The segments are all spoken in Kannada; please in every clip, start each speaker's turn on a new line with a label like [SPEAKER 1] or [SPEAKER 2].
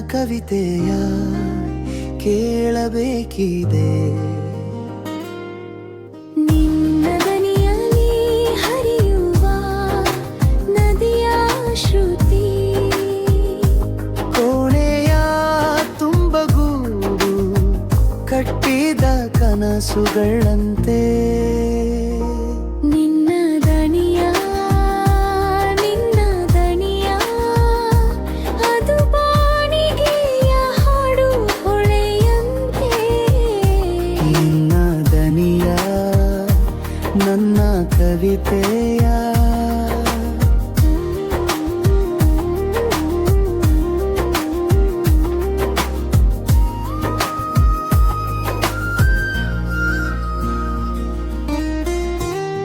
[SPEAKER 1] ಕವಿತೆಯ ಕೇಳಬೇಕಿದೆ. ಕಟ್ಟಿದ ಕನಸುಗಳಂತೆ.
[SPEAKER 2] ನನ್ನ
[SPEAKER 1] ಕವಿತೆಯ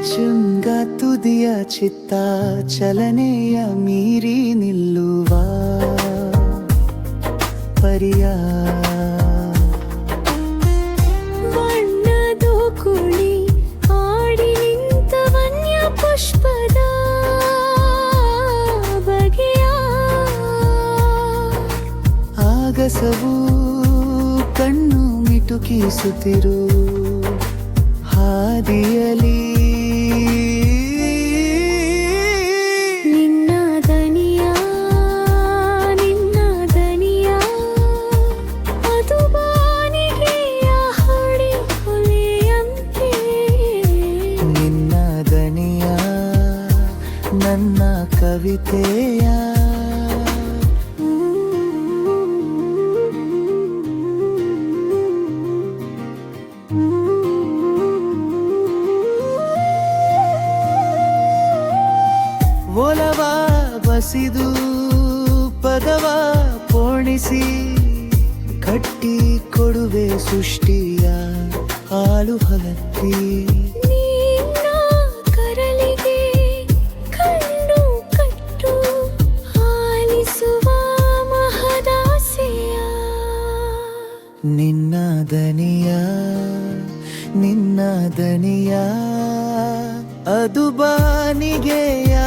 [SPEAKER 1] ಶೃಂಗ ತುದಿಯ ಚಿತ್ತ ಚಲನೆಯ ಮೀರಿ ನಿಲ್ಲುವ ಪರಿಯ ಆಗಸವು ಕಣ್ಣು ಮಿಟುಕಿಸುತ್ತಿರು. ಹಾದಿಯಲಿ
[SPEAKER 2] ನಿನ್ನ ದನಿಯ ನಿನ್ನ ದನಿಯ ಅದು ಬಾನಿಗೆಯ ಹಾಡಿ ಹೊಲೆಯಂತೆ.
[SPEAKER 1] ನಿನ್ನ ದನಿಯ ನನ್ನ ಕವಿತೆಯ ಒಲವ ಬಸಿದು ಪದವ ಪೋಣಿಸಿ ಕಟ್ಟಿ ಕೊಡುವೆ ಸೃಷ್ಟಿಯ ಹಾಲು ಹಲತ್ತಿ ನಿನ್ನ ದನಿಯ ನಿನ್ನ ದನಿಯ ಅದು ಬಾನಿಗೆಯ